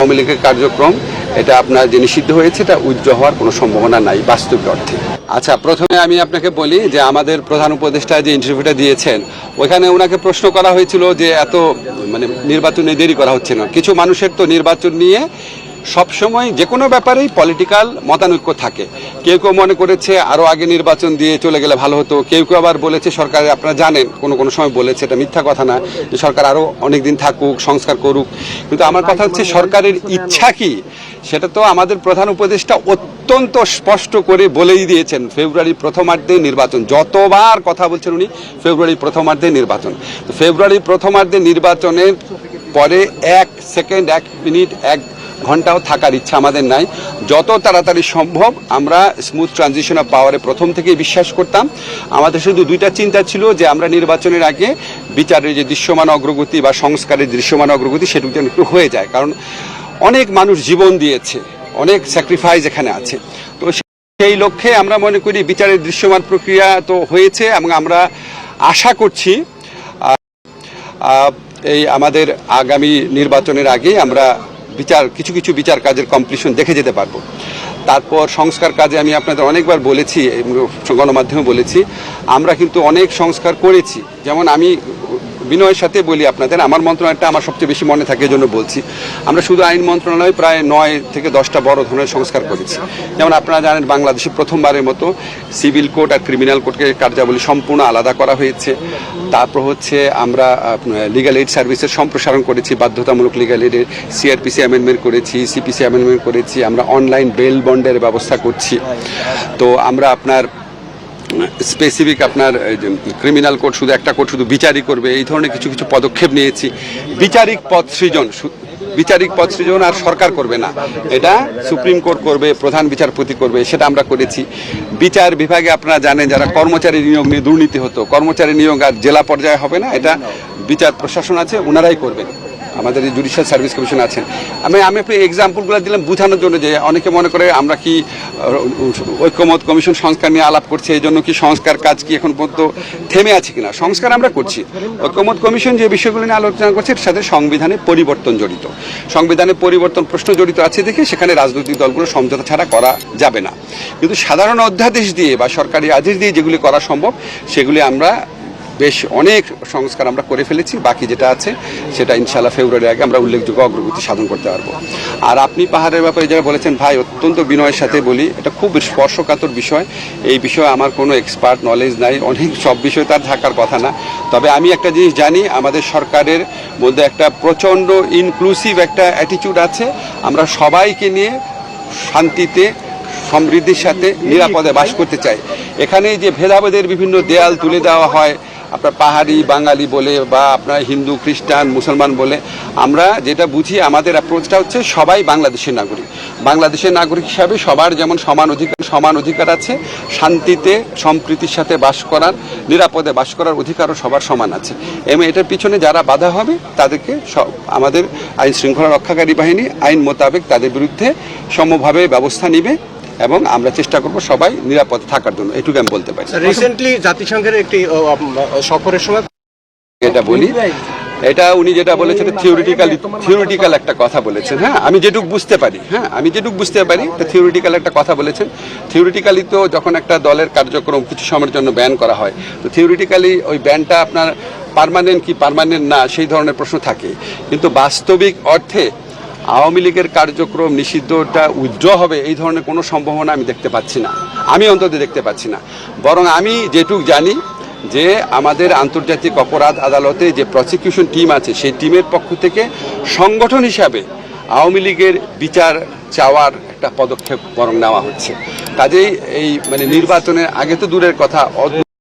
আওয়ামী লীগের কার্যক্রম, এটা আপনার যে নিষিদ্ধ হয়েছে, এটা উজ্জ হওয়ার কোনো সম্ভাবনা নাই বাস্তবিক অর্থে। আচ্ছা প্রথমে আমি আপনাকে বলি যে আমাদের প্রধান উপদেষ্টা যে ইন্টারভিউটা দিয়েছেন, ওইখানে ওনাকে প্রশ্ন করা হয়েছিল যে এত মানে নির্বাচনে দেরি করা হচ্ছে না। কিছু মানুষের তো নির্বাচন নিয়ে সবসময় যে কোনো ব্যাপারেই পলিটিক্যাল মতানৈক্য থাকে। কেউ কেউ মনে করেছে আরও আগে নির্বাচন দিয়ে চলে গেলে ভালো হতো। কেউ কেউ আবার বলেছে, সরকার আপনারা জানেন, কোনো কোনো সময় বলেছে, এটা মিথ্যা কথা না, যে সরকার আরও অনেক দিন থাকুক, সংস্কার করুক। কিন্তু আমার কথা হচ্ছে, সরকারের ইচ্ছা কি? সেটা তো আমাদের প্রধান উপদেষ্টা অত্যন্ত স্পষ্ট করে বলেই দিয়েছেন ফেব্রুয়ারি প্রথমার্ধে নির্বাচন। যতবার কথা বলছেন উনি ফেব্রুয়ারি প্রথমার্ধে নির্বাচন। ফেব্রুয়ারি প্রথমার্ধে নির্বাচনের পরে এক সেকেন্ড, এক মিনিট, এক ঘন্টাও থাকার ইচ্ছা আমাদের নাই। যত তাড়াতাড়ি সম্ভব আমরা স্মুথ ট্রানজিশন অফ পাওয়ারে প্রথম থেকেই বিশ্বাস করতাম। আমাদের শুধু দুইটা চিন্তা ছিল যে আমরা নির্বাচনের আগে বিচারের যে দৃশ্যমান অগ্রগতি বা সংস্কারের দৃশ্যমান অগ্রগতি সেটুকু যেন একটু হয়ে যায়। কারণ অনেক মানুষ জীবন দিয়েছে, অনেক স্যাক্রিফাইস এখানে আছে। তো সেই লক্ষ্যে আমরা মনে করি বিচারের দৃশ্যমান প্রক্রিয়া তো হয়েছে এবং আমরা আশা করছি এই আমাদের আগামী নির্বাচনের আগে আমরা বিচার, কিছু কিছু বিচার কাজের কমপ্লিশন দেখে যেতে পারব। তারপর সংস্কার কাজে আমি আপনাদের অনেকবার বলেছি গণমাধ্যমে বলেছি, আমরা কিন্তু অনেক সংস্কার করেছি। যেমন আমি বিনয়ের সাথে বলি আপনাদের, আমার মন্ত্রণালয়টা আমার সবচেয়ে বেশি মনে থাকে জন্য বলছি। আমরা শুধু আইন মন্ত্রণালয় প্রায় নয় থেকে দশটা বড় ধরনের সংস্কার করেছি। যেমন আপনারা জানেন বাংলাদেশে প্রথমবারের মতো সিভিল কোড আর ক্রিমিনাল কোডকে কার্যাবলী সম্পূর্ণ আলাদা করা হয়েছে। তারপর হচ্ছে আমরা লিগাল এইড সার্ভিসের সম্প্রসারণ করেছি, বাধ্যতামূলক লিগাল এইডের সিআরপিসি অ্যামেন্ডমেন্ট করেছি সিপিসি অ্যামেন্ডমেন্ট করেছি, আমরা অনলাইন বেল বন্ডের ব্যবস্থা করছি। তো আমরা আপনার স্পেসিফিক আপনার ক্রিমিনাল কোর্ট শুধু, একটা কোর্ট শুধু বিচারই করবে, এই ধরনের কিছু কিছু পদক্ষেপ নিয়েছি। বিচারিক পদ সৃজন বিচারিক পদ সৃজন আর সরকার করবে না। এটা সুপ্রিম কোর্ট করবে, প্রধান বিচারপতি করবে, সেটা আমরা করেছি। বিচার বিভাগে আপনারা জানেন, যারা কর্মচারী নিয়োগ নিয়ে দুর্নীতি হতো, কর্মচারী নিয়োগ আর জেলা পর্যায়ে হবে না, এটা বিচার প্রশাসন আছে, ওনারাই করবেন। আমাদের এই জুডিশিয়াল সার্ভিস কমিশন আছেন। আমি আমি আপনি এক্সাম্পলগুলো দিলাম বোঝানোর জন্য যে অনেকে মনে করে আমরা কি ঐক্যমত কমিশন সংস্কার নিয়ে আলাপ করছি, এই জন্য কি সংস্কার কাজ কি এখন পর্যন্ত থেমে আছে কিনা? সংস্কার আমরা করছি। ঐক্যমত কমিশন যে বিষয়গুলো নিয়ে আলোচনা করছে এর সাথে সংবিধানে পরিবর্তন জড়িত। সংবিধানে পরিবর্তন প্রশ্ন জড়িত আছে দেখে সেখানে রাজনৈতিক দলগুলো সমঝোতা ছাড়া করা যাবে না। কিন্তু সাধারণ অধ্যাদেশ দিয়ে বা সরকারি আদেশ দিয়ে যেগুলি করা সম্ভব, সেগুলি আমরা বেশ অনেক সংস্কার আমরা করে ফেলেছি, বাকি যেটা আছে সেটা ইনশাল্লাহ ফেব্রুয়ারি আগে আমরা উল্লেখযোগ্য অগ্রগতি সাধন করতে পারব। আর আপনি পাহাড়ের ব্যাপারে যারা বলেছেন, ভাই, অত্যন্ত বিনয়ের সাথে বলি, এটা খুব স্পর্শকাতর বিষয়। এই বিষয়ে আমার কোনো এক্সপার্ট নলেজ নাই, অনেক সব বিষয় তার থাকার কথা না। তবে আমি একটা জিনিস জানি, আমাদের সরকারের মধ্যে একটা প্রচণ্ড ইনক্লুসিভ একটা অ্যাটিটিউড আছে। আমরা সবাইকে নিয়ে শান্তিতে, সমৃদ্ধির সাথে নিরাপদে বাস করতে চাই। এখানে যে ভেদাভেদের বিভিন্ন দেয়াল তুলে দেওয়া হয়, আপনার পাহাড়ি বাঙালি বলে বা আপনার হিন্দু, খ্রিস্টান, মুসলমান বলে, আমরা যেটা বুঝি আমাদের অ্যাপ্রোচটা হচ্ছে সবাই বাংলাদেশের নাগরিক। বাংলাদেশের নাগরিক হিসাবে সবার যেমন সমান অধিকার সমান অধিকার আছে, শান্তিতে, সম্প্রীতির সাথে বাস করার, নিরাপদে বাস করার অধিকারও সবার সমান আছে। এবং এটার পিছনে যারা বাধা হবে, তাদেরকে সব আমাদের আইন শৃঙ্খলা রক্ষাকারী বাহিনী আইন মোতাবেক তাদের বিরুদ্ধে সমভাবে ব্যবস্থা নিবে। এবং আমরা চেষ্টা করব সবাই নিরাপদে থাকার জন্য। এটুকু আমি বলতে পারি। রিসেন্টলি জাতিসংঘের একটি সফরের সময় এটা বলি এটা উনি যেটা বলেছেন থিওরিটিক্যাল থিওরিটিক্যাল একটা কথা বলেছেন হ্যাঁ? আমি যেটুক বুঝতে পারি হ্যাঁ? আমি যেটুক বুঝতে পারি থিওরিটিক্যাল একটা কথা বলেছেন। থিওরিটিক্যালি তো যখন একটা দলের কার্যক্রম কিছু সময়ের জন্য ব্যান করা হয় তো থিওরিটিক্যালি ওই ব্যানটা আপনার পার্মানেন্ট কি পার্মানেন্ট না সেই ধরনের প্রশ্ন থাকে। কিন্তু বাস্তবিক অর্থে আওয়ামী লীগের কার্যক্রম নিষিদ্ধটা উজ্জ্বল হবে, এই ধরনের কোনো সম্ভাবনা আমি দেখতে পাচ্ছি না। আমি অন্তত দেখতে পাচ্ছি না। বরং আমি যেটুক জানি যে আমাদের আন্তর্জাতিক অপরাধ আদালতে যে প্রসিকিউশন টিম আছে, সেই টিমের পক্ষ থেকে সংগঠন হিসাবে আওয়ামী লীগের বিচার চাওয়ার একটা পদক্ষেপ বরং নেওয়া হচ্ছে। কাজেই এই মানে নির্বাচনের আগে তো দূরের কথা